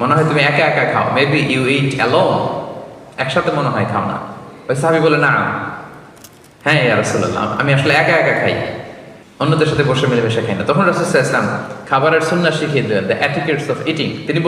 মনে হয় তুমি একা একা খাও। মেবি ইউ ইট অ্যালোন একসাথে মনে হয় খাও না। ওই সাহাবি বলে, না হ্যাঁ ইয়া রাসূলুল্লাহ, আমি আসলে একা একা খাই। অন্যদের সাথে বসে মিলেমিশে খাই না। তখন রাসূল ইসলাম খাবারের সন্ন্যাস শিখিয়ে দিলেন দ্য অ্যাটিকেটস অফ ইটিং তিনি বললেন